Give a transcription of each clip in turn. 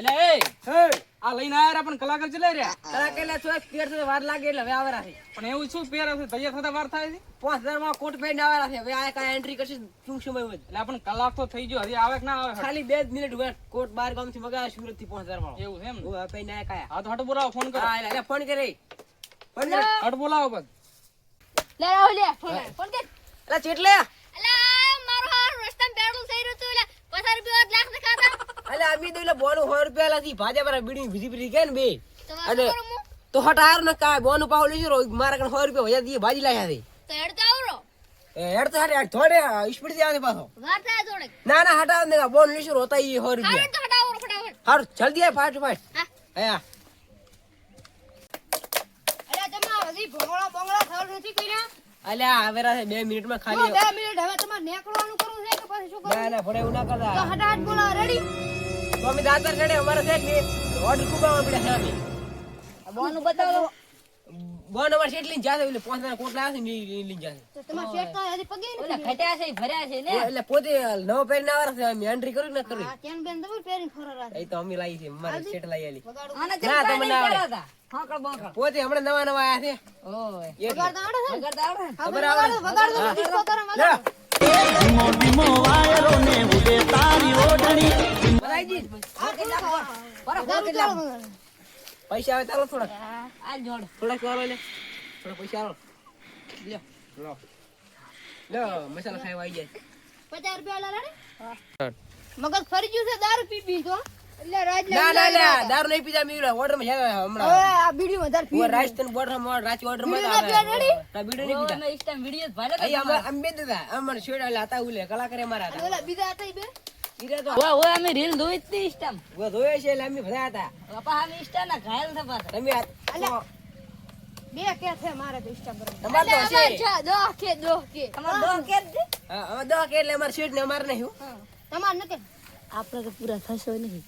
એટલે એ આ લઈને આયા પણ જ ચલાઈ રહ્યા. કલાક એટલે છો પેર સુધી વાર લાગે એટલે હવે આવેલા છે. પણ એવું શું પેર હશે? તૈયાર થતા વાર થાય છે? પાંચ હજારમાં કોટ પહેરીને આવેલા છે. હવે આ કાંઈ એન્ટ્રી કરશે શું સમય હોય? એટલે આપણને કલાક તો થઈ ગયો હજી આવે કે ના આવે? ખાલી બે જ મિનિટ વેટ કોટ બાર ગામથી મગાવ્યા સુરતથી પાંચ હજારમાં. એવું છે એમ કઈ હું આયા કાયા હા તો હટ બોલાવો ફોન કરો. હા એટલે ફોન કરે. ફોન કરે. હટ બોલાવો બસ. લે રાહુલ લે ફોન કર, ફોન કર. એટલે ચેટલે? અલા મારો હાર રસ્તા પેટ્રોલ થઈ રહ્યો હતું એટલે પચાસ રૂપિયા લાખ ને ખાતા અમી તો એટલે બોનું સો રૂપિયા લાથી ભાજે મારા બીડી બીજી બીજી ગયા ને બે? તો અને તો હટાર ને કાય બોનું પાહો લીધો મારા કણ સો રૂપિયા વજા દીએ ભાજી લાયા છે તો હેડતા આવરો? એ હેડ તો હારે હેડ થોડે સ્પીડથી આવે પાછો. ના ના હટાવ ને બોન લીધો હોતા ઈ સો રૂપિયા. હારું જલ્દી આય ફાટ ફાટ હા. હા અરે તમારા હજી ભોંગળા બોંગળા થળ નથી કર્યા? અલ્યા આવેરા છે બે મિનિટમાં જો ખાલી બે મિનિટ હવે તમારે નીકળવાનું કરવું છે કે પછી શું કરવું ના ફોડે એવું ના કરતા. હટાટ બોલા રેડી અમે દાતર ચડે અમારે છે ને ઓર્ડર કુબાવા પડે છે અમે બોનું બતાવો બોન અમાર શેટ લઈને જાશે એટલે પાંચ હજાર કોટ લાવે છે ને લઈને જાશે તો તમાર શેટ તો હજી પગે ને ઘટ્યા છે ભર્યા છે ને એટલે પોતે નવો પહેરીને આવે છે અમે એન્ટ્રી કર્યું ના કર્યું કેન બેન દબર પહેરી ફરો રાત એ તો અમે લાવી છે અમારે શેટ લઈ આલી ના તમે ના, આવડે. પોતે હમણાં નવા નવા આયા છે ઓય. વગાડતા આવડે છે ને? વગાડતા આવડે ને? ખબર આવડે? વગાડો, હા. disco કરો, લે. વગાડો, વગાડો. પૈસા આવે ચાલો થોડાક. આ જોડ. થોડાક ચાલો લે. થોડા પૈસા આવો લ્યો લો. લો મસાલા ખાવા આવી જાય. પચાસ રૂપિયા રાડે? મગજ ફરી ગયું છે દારૂ પી પી તો. ના ના ના ના? ના કલાકાર ઓલા બીજા ઓય, ઓય, અમે રીલ જોઈ જ હતી ઇન્સ્ટામાં. ઊભા છે એટલે અમે હતા. બાપા, અમે ઇન્સ્ટાના ઘાયલ થયા પાછા. તમે બે કે છે મારે તો ઇન્સ્ટાગ્રામ તમારે તો છે. દોહ કે દોહ કે. તમારો દોહ કેમ હા, હવે દવા કે એટલે અમારે શેઠ ને અમારે નહીં હો. ન કે આપણે તો પૂરા થશો નહીં.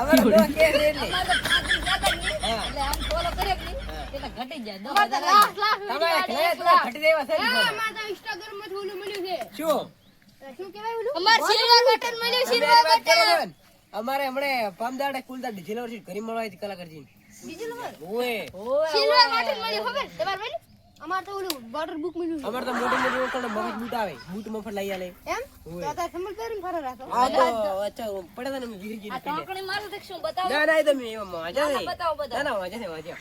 અમારે દવા કે એટલે. અમારે તો પાંત્રીસ જતા નહીં. એટલે આમ follow કરે કે એટલે ઘટી જાય તો જરા લાખ લાખ તમારે તો ઘટી દેવા છે ને. અમારે તો ઇન્સ્ટાગ્રામમાંથી ઓલું મળ્યું છે. શું? શું કહેવાય ઓલું? અમારે સિલ્વર બટન મળ્યું છો હમણે પામદાડે કુલદાર ડીઝલ વર્ષી ઘરે મળવા આવી કલાકારજી નંબર ઓએ ઓય, સિલ્વર બટન મળ્યું ખબર? તમાર મળ્યું? અમાર તો ઓલું બોર્ડર બુક મળ્યું અમાર તો મોટી મોટી ઓળખાણ મગજ બૂટ આવે. બૂટ મફત લઈ આલે. એમ? તો તા સંભળ કરીને ફરો રાખો. આ તો અચ્છા પડે ને વિહરી ગઈ આ ટોકણી મારું તો શું બતાવો. ના ના એ તમે એવા મજા બતાવો, બતાવો. ના ના મજા નહીં મજા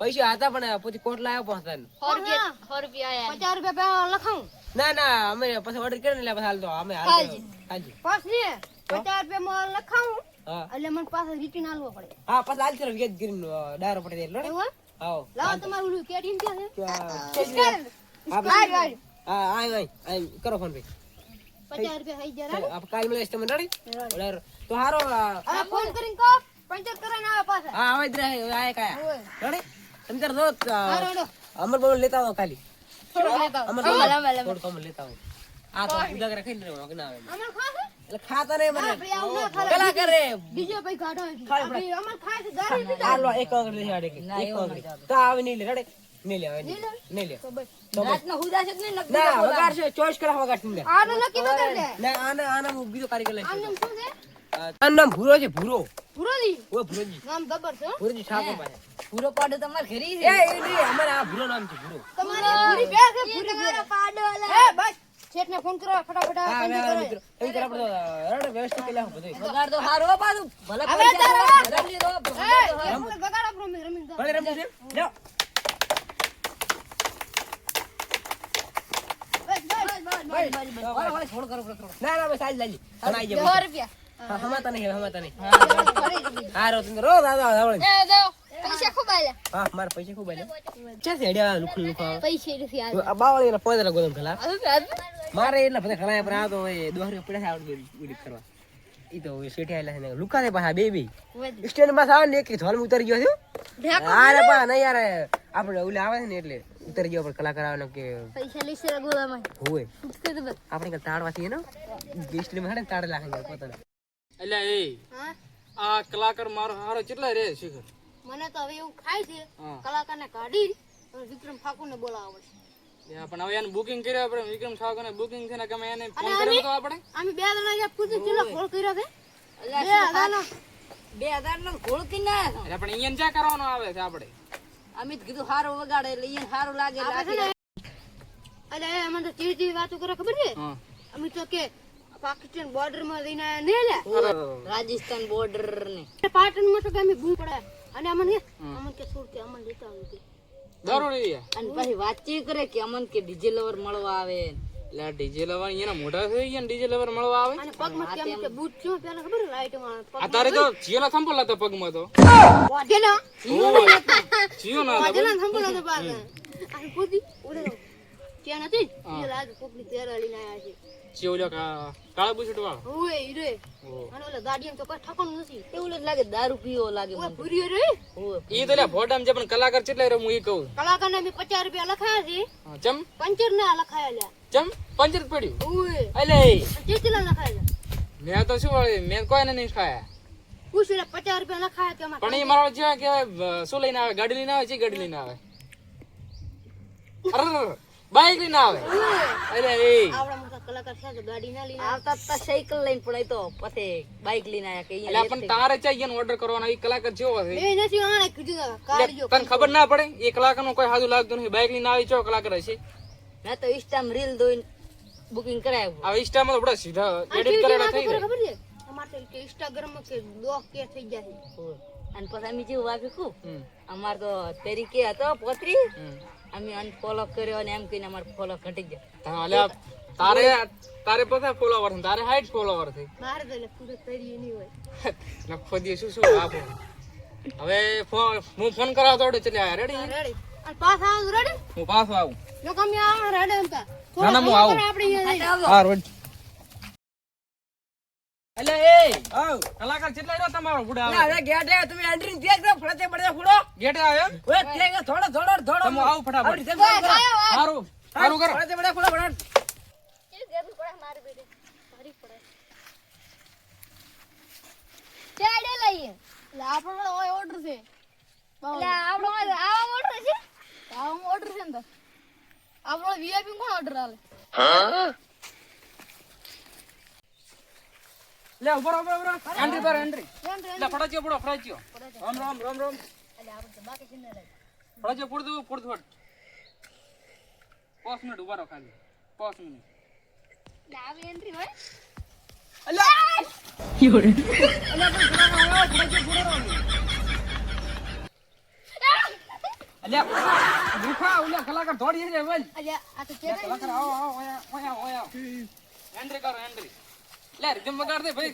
પાસે હતા પણ પછી કોટ લાવ્યો પહોંચતા પચાસ રૂપિયા લખાવું. ના ના અમે પછી ઓર્ડર કર્યો ને એટલે પછી હાલ તો અમે હાલ ને પચાસ રૂપિયા લખાવું. એટલે મને પાછો રિટર્ન આલવો પડે. હા પાછો હાલ ચલો વ્યાજ ગીરીને, અ, ડાયરો પડી એટલે એવું? આવો. લાવો તમારું ઓલું છે. આ સ્કેન. હા, ભાઈ. હા આય આય આય કરો ફોન ભાઈ. પચાસ રૂપિયા થઈ ગયા આપ કાલ મળે તમે રેડી? તો હારો ફોન કરીને કહો પંચર કરીને આવે પાછા. હા આવે જ રહે આય કાયા. રેડી? તમે તાર દોત હારો હેડો. અમર બાબુ લેતા આવો કાલી થોડુંક લેતા આવો. અમર અમારે, અમારે, થોડું કમ લેતા આવો. આ તો ઉદાગરા ખાઈને રહેવાનું, કે ના આવે અમારે ખાશે? એટલે ખાતા નહીં મને. પેલા કરે બીજો ભાઈ ગાડો. આપણે અમારે ખાય છે દારૂ પીતા. આ એક અંગડી લઈ આડે કે એક અંગડી તો આવે નહીં લે રેડી. નહીં લે આવે નહીં. લે. નહીં લે. તો બસ. રાતનો હુદા છે કે નહીં નક્કી ના વગાડ છે ચોઈસ કરા વગાડ તું લે. આનો નક્કી ન લે ના આને આને હું બીજો કારીગર લઈશ. આનું શું છે? આનું નામ ભૂરો છે ભૂરો. ભૂરોજી. ઓ ભૂરોજી. નામ જબર છે ભૂરોજી ઠાકોર પાસે. ભૂરો પાડો તમાર ઘરે છે. એ નહીં અમારે આ ભૂરો નામ છે ભૂરો. તમારે ભૂરી બે છે, ભૂરી બે. એ બસ. શેઠને ફોન કરો ફટાફટ. મિત્રો એમ કરે આપણે રડે વ્યવસ્થિત કરી નાખો બધું બગાડ તો હારો બાજુ. ભલે હવે તારો રમી દો, બગાડ વગાડ રમી જાઓ. ભલે રમી કરો. ના ના બસ આજ લાજી ઘણા સો રૂપિયા. હમાતા નહીં હમાતા નહીં. ફરી દીધી. હા રો તમે રોજ આવો આવો પૈસા ખૂબ આલ્યા. હા મારા પૈસા ખૂબ આલ્યા. ક્યાં છે હેડ્યા લુખું લુખું પૈસે નથી બાવળી પોદરા ગોદમ ખલા મારે એટલા બધા ખલાયા પર આવતો તો એ દોહરી પડ્યા ઉડી કરવા. ઈ તો શેઠી આયેલા છે લુકા છે પાછા બે બે સ્ટેન્ડમાં આવે ને એક ધોલ ઉતરી ગયો છે. અરે પા નહીં યાર આપણે ઓલે આવે છે ને એટલે ઉતરી ગયો પણ કલાકાર આવે કે પૈસા લઈશે ગોળામાં. હોય. આપણે કે તાળવાથી એનો ગેસ્ટમાં હડે તાળ લાગે પોતાને. એટલે એ આ કલાકાર મારો હારો કેટલા રે શિખર? મને તો હવે એવું ખાય છે. કલાકારને કાઢી વિક્રમ ઠાકોરને બોલાવવા પડશે. પણ હવે એને બુકિંગ કર્યો આપણે વિક્રમ ઠાકોર ને બુકિંગ છે ને ગમે એને ફોન કર્યો તો આપણે? અમે બે જણા અહીંયા પૂછી કેટલો કોલ કર્યો કે બે હજારનો. બે હજાર કોલ ઘોળ કી ના. એટલે પણ અહીંયા ક્યાં કરવાનો આવે છે આપણે? અમે તો કીધું હારું વગાડે એટલે ઈને હારું લાગે એટલે અમને તો કેવી કેવી વાતો કરે ખબર છે? અમિત અમે તો કે પાકિસ્તાન બોર્ડરમાં લઈને આયા ને લે રાજસ્થાન બોર્ડર ને પાટણમાં તો કે અમે બૂમ પડ્યા અને અમને કે અમને કે સુરત અમને લેતા કે ગયા અને પછી વાતચીત કરે કે અમન કે ડીજે લવર મળવા આવે. એટલે ડીજે લવર એના મોઢા થઈ ગયા ડીજે લવર મળવા આવે? અને પગમાં કે કે બૂટ છે પેલા ખબર લાઈટમાં આ તારે તો હતા પગમાં તો. વાજે ના. જીઓ ના વાજે ના સંભળો તો પાછા. અને પૂછી ઉડે. ત્યાં નથી? એ લાગે કોકની તેરા લઈને આયા છે. જીઓ ઓલો કાળા બુશર્ટ વાળો. ઓય રે અને ઓલા ગાડીમાં તો કઈ ઠકાણું નથી. એવું જ લાગે દારૂ પીવો લાગે મને. ભૂરીઓ રે. ઈ તો લ્યા ફોટામાં છે પણ કલાકાર કેટલા રે હું ઈ કહું. કલાકારને અમે પચાસ રૂપિયા લખાયા છે. ચમ? પંચર ના લખાયા લ્યા. ચમ? પંચર પડ્યું. ઓય. એટલે કેટલા લખાયા મેં તો શું વળી, મેં કોઈને નહીં ખાયા. પૂછ લે પચાસ રૂપિયા લખાયા કે અમારે પણ એ મારો જેવા કેવાય શું લઈને આવે? ગાડી લઈને આવે છે ગાડી લઈને આવે? અરે બાઈક લઈને આવે. એ. મોટા કલાકાર છે ગાડી ના લઈને આવતા તા સાયકલ લઈને પણ તો પછી બાઇક લઈને આયા કે એટલે પણ તારે ચાહીએ ઓર્ડર કરવાનો એ કલાકાર જેવો છે. એ નથી આને કીધું કાઢજો તને ખબર ના પડે એ કલાકારનું કોઈ સાદું લાગતું નથી. બાઈક લઈને આવી ચો કલાકાર હશે મેં તો ઇન્સ્ટામાં રીલ દોઈને બુકિંગ કરાવ્યું હવે ઇન્સ્ટામાં તો બધા સીધા એડિટ કરેલા થઈ ગયા જાય ખબર છે? અમારે તો કે કે દોહ કે થઈ જાય અને પછી અમે જેવું હમ, અમાર તો તરીકે હતો પોતરી. અમે અનફોલો કર્યો અને એમ કહીને અમારે ફોલો ઘટી ગયા. તારે તારે બધા ફોલોવર છે. તારે હાઈટ ફોલોવર છે. મારે તો એટલે તો તરી નહીં હોય. લખો દે શું શું આપો હવે હું ફોન કરાવતો આવડે ચલે આ રેડી રેડી પાસ આવું રેડી હું પાસ આવું. જો કમી આવો રેડી એમ તા. ના, ના, હું આવું. આપણે અહીંયા જઈએ. હા રોડ એટલે એ કલાકાર કેટલા રહ્યો તમારો બુડા આવે ગેટે તમે એન્ટ્રી દે દો ફળતે પડે ફૂડો ગેટે આવ્યો ઓય કે થોડો થોડો થોડો. તમે આવ ફટાફટ. સારું સારું કરો. ફળતે પડે ફૂડો કેવી ગરમી પડે મારી બેટે. ભારી પડે. ચાડે લઈએ. એટલે આપણો ઓય ઓર્ડર છે. એટલે આપણો આવા ઓર્ડર છે? આવા ઓર્ડર છે ને તો. આપણો વીઆઈપી કોણ ઓર્ડર આલે? લે ઊભો રહો, ઊભો રહો, એન્ટ્રી પર એન્ટ્રી લે ફટાચ્યો પડો ફટાચ્યો રામ રામ રામ રામ. ફટાચ્યો પડતું પડતું ફટ પાંચ મિનિટ ઊભા રહો ખાલી. પાંચ મિનિટ. આવી એન્ટ્રી હોય. અલ્યા! દુખા ઓલા કલાકાર દોડી છે બોલ. અલ્યા આ તો લે, કલાકાર આવો આવો ઓયા ઓયા ઓયા. એન્ટ્રી કરો એન્ટ્રી લે રીધમ વગાડ દે ભાઈ.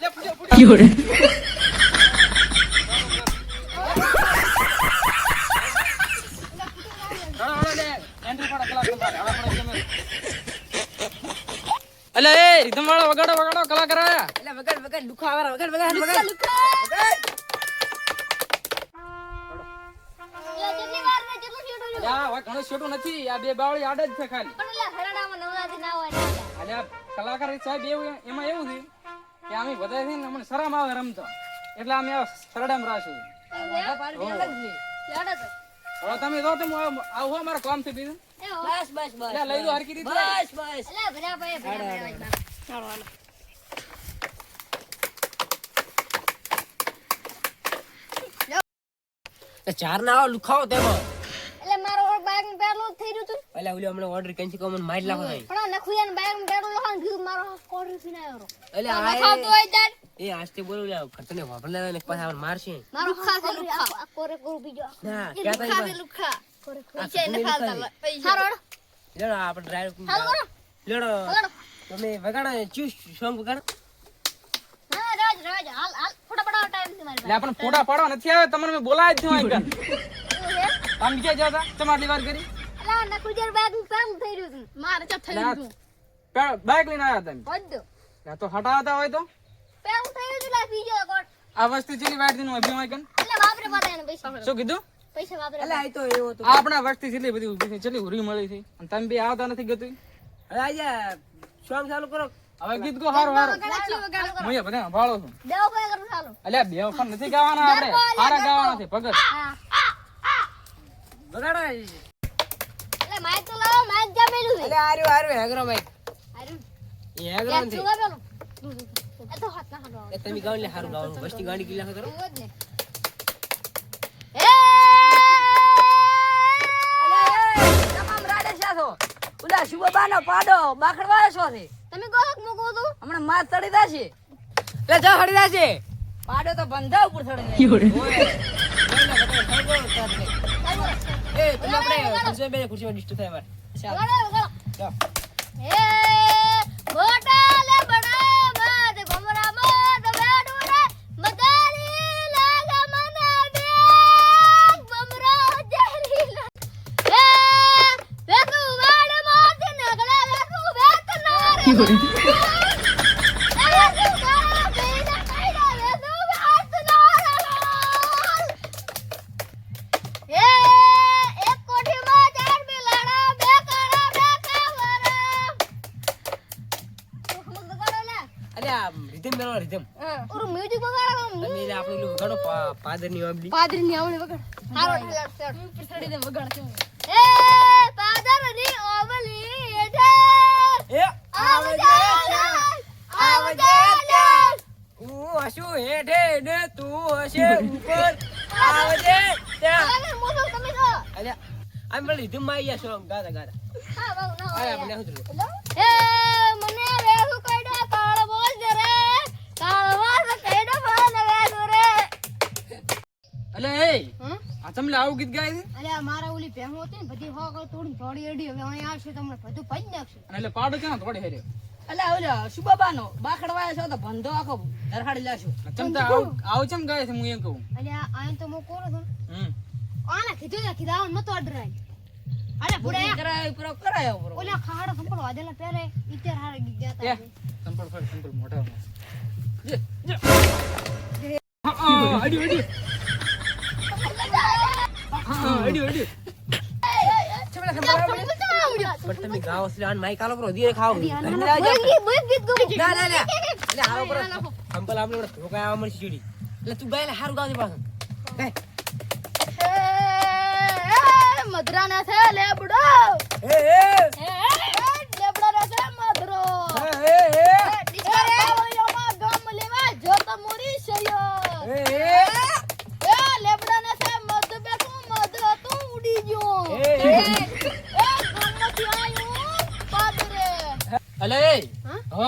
લે પૂજો પૂજો હળો, અલે એ રીધમ વાળા વગાડો વગાડો કલાકાર આયા એટલે વગર વગર લુખા વાળા વગર વગર વગર કેટલી વાર ને કેટલું છેટું છે અલ્યા, હવે ઘણું છોટું નથી. આ બે બાવળી આડ જ છે ખાલી. પણ એટલે હરડામાં નવરાત્રી ના હોય ને કલાકાર સાહેબ એવું એમાં એવું છે કે અમે બધા છે ને અમને શરમ આવે રમતો. એટલે અમે આ સરડામાં રાશું હવે તમે જો તમે આવો અમારા કામથી બીજું. બસ બસ બસ લઈ દો હરકી રીતે. બસ બસ. અલ્યા ભર્યા ભાઈ ભર્યા ભર્યા ચાલો હાલો. ચાર ના આવો લુખાવો તેમાં. એટલે મારો બાઈકનું પેલું થઈ રહ્યું હતું એટલે ઓલી હમણાં ઓર્ડર કેન્સલ કરો મને મારી લાવો થાય પણ નખુયા ને બાઈકનું પેલું લખાણ કીધું મારો કોર્ડરથી ના આવ્યો. એટલે આ હોય તાર. એ આજથી બોલો લે ખતને વાપરલે ને પાછા મારશે. મારો છે લુખા. કોરે કોર બીજો. ના કે લુખા. લેડો આપણે ડ્રાઈવ લેડો તમે વગાડો ચૂસ સોંગ વગાડો. ફોટા પાડવા નથી આવે તમને બોલાય જ જતા વાર કરી? લઈને આવ્યા તમે. તો હટાવતા હોય તો? પેલું થઈ રહ્યું છે લા પીજો કોટ આ વસ્તુ ચેલી વાટ દીનું પૈસા. શું કીધું? પૈસા વાપરે એટલે આ તો એવો તો આપણા વસ્તી છેલ્લી બધી ઊભી છે ચલી ઉરી મળી છે. અને તમે બી આવતા નથી ગતું? હવે આજા સોંગ ચાલુ કરો. હવે ગીત ગો હારો હારો. વગાડો, બને સંભાળો છું. દેવો કોઈ કરું ચાલો. અલ્યા બે વખત નથી ગાવાના આપણે. હારા ગાવાના છે ભગત. બગાડો એટલે માઈક તો લાવો માઈક જામેલું છે. એટલે આર્યો આર્યો હેગરો માઈક આર્યો એ હેગરો નથી. એ તો હાથ ના હાથ એ તમે ગાવ એટલે હારું ગાવાનું વસ્તી ગાડી કિલા કરો ને. એ! તમામ રાડે છો ઓલા શુભબાનો પાડો બાખડવા છો છે તમે કહો કે મૂકું તું? હમણાં માથ ચડી જશે. લે જા હડી છે પાડો તો બંધા ઉપર ચડી જાય. એ તમે આપણે ખુરશી બે ખુરશીમાં ડિસ્ટર્બ થાય મારે વગાડો, વગાડો. એ. રીધમ મેળો રીધમ ઓરું મ્યુઝિક બગાડો તમે આપણે પેલું વગાડો વાગડી પાદરી ની આવણી વગાડ. હારો વગાડ. એ પાદરની ઓવલી. એ આવજે. આવજે હું હસું હેઠે ને તું હશે ઉપર આવજે ત્યાં આમ પેલી માં આવી ગયા ગાતા ગાતા હા બહુ ના અરે હોય આપણે તમને આવું ગીત ગાય છે? અરે મારા ઓલી ભેહું હતી ને બધી હોગળ તોડી થોડી એડી હવે અહીં આવશે તમને બધું ભજ નાખશે. એટલે પાડો ક્યાં થોડે હેરે. એટલે ઓલે સુબાબા નો બાખડવા છો તો બંધો આખો ધરહાડી લાશો ચમતા આવું આવું ચમ ગાય છે હું એમ કહું. અરે આ તો મો કોરો છું. હમ. આને કીધું ને કીધા આવું નતો અડરાય અરે ભૂડા કરાય પૂરો કરાયો પૂરો ઓલા ખાડો સંપળ વાદેલા પહેરે ઈતર હારે ગીત ગાતા સંપળ સંપળ મોટા જે જે. હા હા અડી અડી હા અડી અડી પણ તમે છો આન માઈક આલો કરો ધીરે ખાઓ ના ના ના. એટલે હારો પર સંપલ આપણે વડે ધોકા આવવા મળશે ચીડી એટલે તું ગાય હારું ગાવજે પાછું. ગાય મધરા છે લેબડો એ એ.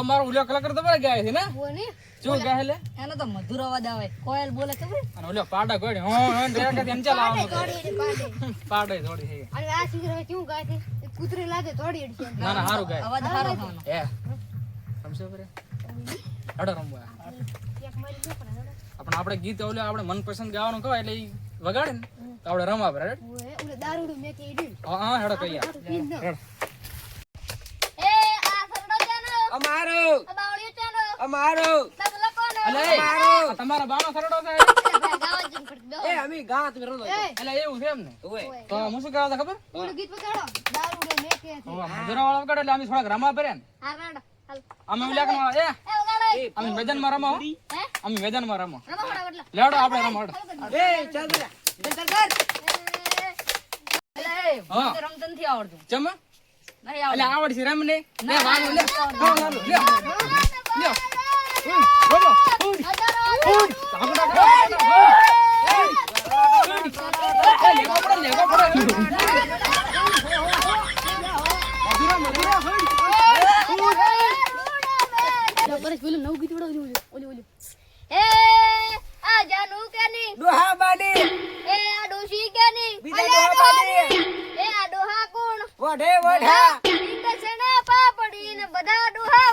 હા? હવે મારો કલાકાર તો બરાબર ગાય છે ને? બોની શું ગાય લે? એનો તો મધુર અવાજ આવે. કોયલ બોલે ખબર અને ઓલો પાડા ગોડી હો હો રે કે એમ ચાલ એડી પાડે. પાડે થોડી છે. અને આ સિગરે કેવું ગાય છે? કૂતરી લાગે થોડી છે. ના ના હારું ગાય. અવાજ હારો થવાનો એ. સમજો બરે હડો રમવા. આપણે આપણે ગીત ઓલે આપણે મનપસંદ ગાવાનું કહો એટલે ઈ વગાડે ને. તો આપણે રમવા બરાબર ઓલે દારૂડું મેં કે એડી હા હા હેડો કહીએ. હેડો. એ આ સરડો ચાનો અમારો કોનો તમારા બાનો સરડો છે. એ અમે રમો એટલે એવું છે એમ ને? તો હું શું કહેવા ખબર? ઓલું ગીત વગાડો. દારૂડું મેં કે છે. મધુરા વાળા એટલે અમે થોડાક રમા પડે ને. હા રાડો. અમે કણ વાળા, એ. એ વગાડો. એ. અમે મેદાનમાં રમો હે. અમે. આપણે એ ચાલ ચાલ. ચાલ એટલે આવડશે રમને લે વાલો લે વાલો, લે લે બોલો ઉડ ઉડ કરો, ધાકડા. લેગો પડે, લેગો પડે. મધુરા, નવું ગીત વડો ઓલી ઓલું એ આ જાનુ કેની દોહા બાડી એ આ ડોશી કેની બીજા બાડી ડોહા કોણ વઢે વઢા. ઇન્દસના પાપડી ને બધા ડોહા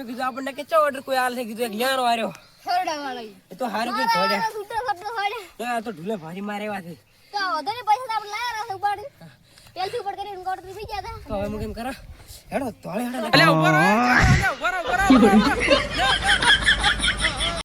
કીધું આપણને કે ઓર્ડર કોઈ આલે છે કીધું એક વાળા એ તો હારું કે ઘોડે છૂટો કરતો હોય તો આ તો ઢૂલે ભારી મારે એવા છે. તો વધારે પૈસા આપણે લાયા રાખે ઉપાડી. તેલથી ઉપર કરીને કોટરી થઈ ગયા હતા તો હવે હું કેમ કરો? હેડો તોળે હેડો અલ્યા ઉપર ઉપર ઉપર ઊભા